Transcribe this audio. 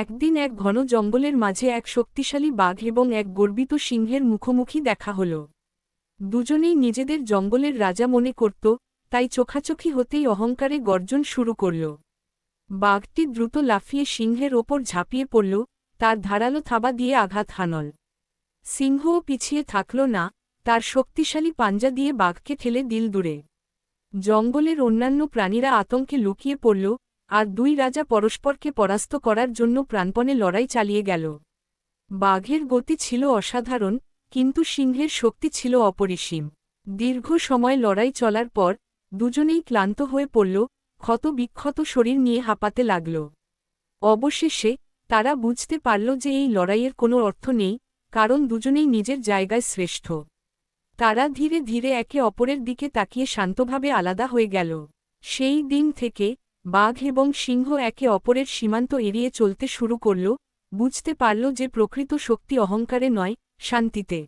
একদিন এক ঘন জঙ্গলের মাঝে এক শক্তিশালী বাঘ এবং এক গর্বিত সিংহের মুখোমুখি দেখা হল। দুজনেই নিজেদের জঙ্গলের রাজা মনে করত, তাই চোখাচোখি হতেই অহংকারে গর্জন শুরু করল। বাঘটি দ্রুত লাফিয়ে সিংহের ওপর ঝাঁপিয়ে পড়ল, তার ধারালো থাবা দিয়ে আঘাত হানল। সিংহও পিছিয়ে থাকল না, তার শক্তিশালী পাঞ্জা দিয়ে বাঘকে ঠেলে দিল দূরে। জঙ্গলের অন্যান্য প্রাণীরা আতঙ্কে লুকিয়ে পড়ল আর দুই রাজা পরস্পরকে পরাস্ত করার জন্য প্রাণপণে লড়াই চালিয়ে গেল। বাঘের গতি ছিল অসাধারণ, কিন্তু সিংহের শক্তি ছিল অপরিসীম। দীর্ঘ সময় লড়াই চলার পর, দুজনেই ক্লান্ত হয়ে পড়ল, ক্ষত বিক্ষত শরীর নিয়ে হাঁপাতে লাগল। অবশেষে, তারা বুঝতে পারল যে এই লড়াইয়ের কোনো অর্থ নেই, কারণ দুজনেই নিজের জায়গায় শ্রেষ্ঠ। তারা ধীরে ধীরে একে অপরের দিকে তাকিয়ে শান্তভাবে আলাদা হয়ে গেল। সেই দিন থেকে বাঘ এবং সিংহ একে অপরের সীমান্ত এড়িয়ে চলতে শুরু করল, বুঝতে পারল যে প্রকৃত শক্তি অহংকারে নয়, শান্তিতে।